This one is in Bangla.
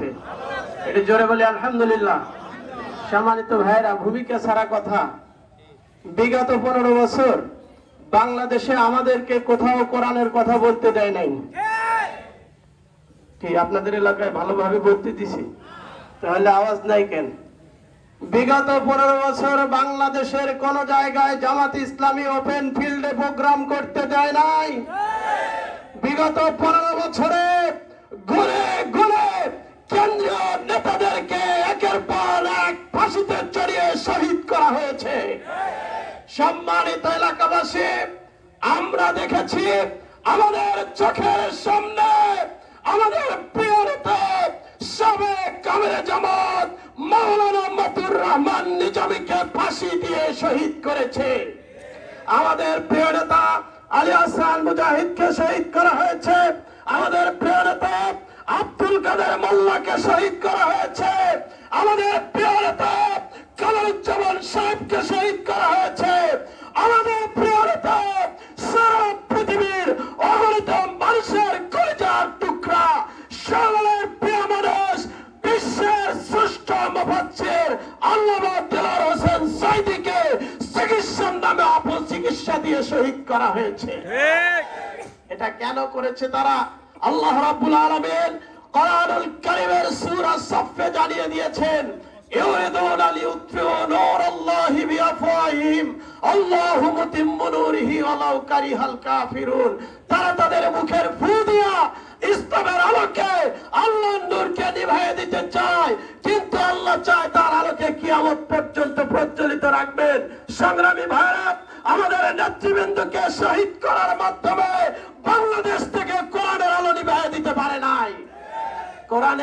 হয়েছে এটি জোরে বলি, আলহামদুলিল্লাহ। সম্মানিত ভাইরা ভূমিকা ছাড়া কথা। বিগত পনেরো বছর বাংলাদেশে আমাদেরকে কোথাও কোরআনের কথা বলতে দেয় নাই। কি, আপনাদের এলাকায় ভালোভাবে বলতে দিছি? তাহলে আওয়াজ নাই কেন? বিগত পনেরো বছর বাংলাদেশের কোন জায়গায় জামাত ইসলামী ওপেন ফিল্ডে প্রোগ্রাম করতে দেয় নাই। বিগত পনেরো বছরে ঘুরে চড়িয়ে শহীদ করা হয়েছে। সম্মানিত এলাকাবাসী, আমরা দেখেছি আমাদের চোখের সামনে, আমাদের প্রিয় জামাত মতুর রহমান নিজামীকে ফাঁসি দিয়ে শহীদ করেছে। আমাদের প্রিয় নেতা আলী হাসান মুজাহিদকে শহীদ করা হয়েছে। আমাদের প্রিয় নেতা আব্দুল কাদের মোল্লাকে শহীদ করা হয়েছে। আমাদের প্রিয় নেতা কামরুজ্জামান সাহেবকে শহীদ করা হয়েছে? আমাদের প্রিয় নেতা সারা পৃথিবীর অগণিত মানুষের কলিজার টুকরা সকলের প্রিয় মানুষ বিশ্বের শ্রেষ্ঠ মুফাচ্ছির আল্লামা দিলার হোসেন সাইদিকে চিকিৎসার নামে অপচিকিৎসা দিয়ে শহীদ করা হয়েছে। এটা কেন করেছে তারা? আল্লাহ রাব্বুল আলামিন কোরআনুল কারীমের সূরা সাফে জানিয়ে দিয়েছেন ইউরিদুনা নূরাল্লাহি বিআফওয়াহিম আল্লাহু ওয়ালাউ কারিহাল কাফিরুন। তারা তাদের মুখের ফু দিয়া ইসলামের আলোকে নূরকে নিভাইয়ে দিতে চায়। কিন্তু আল্লাহ চায় তার আলোকে কিয়ামত পর্যন্ত প্রজ্বলিত রাখবেন। সংগ্রামী ভারত আমাদের নেতৃবৃন্দকে শহীদ করার মাধ্যমে বাংলাদেশ থেকে কোরআনের আলো নিভাইয়ে দিতে পারে নাই। কোরআনের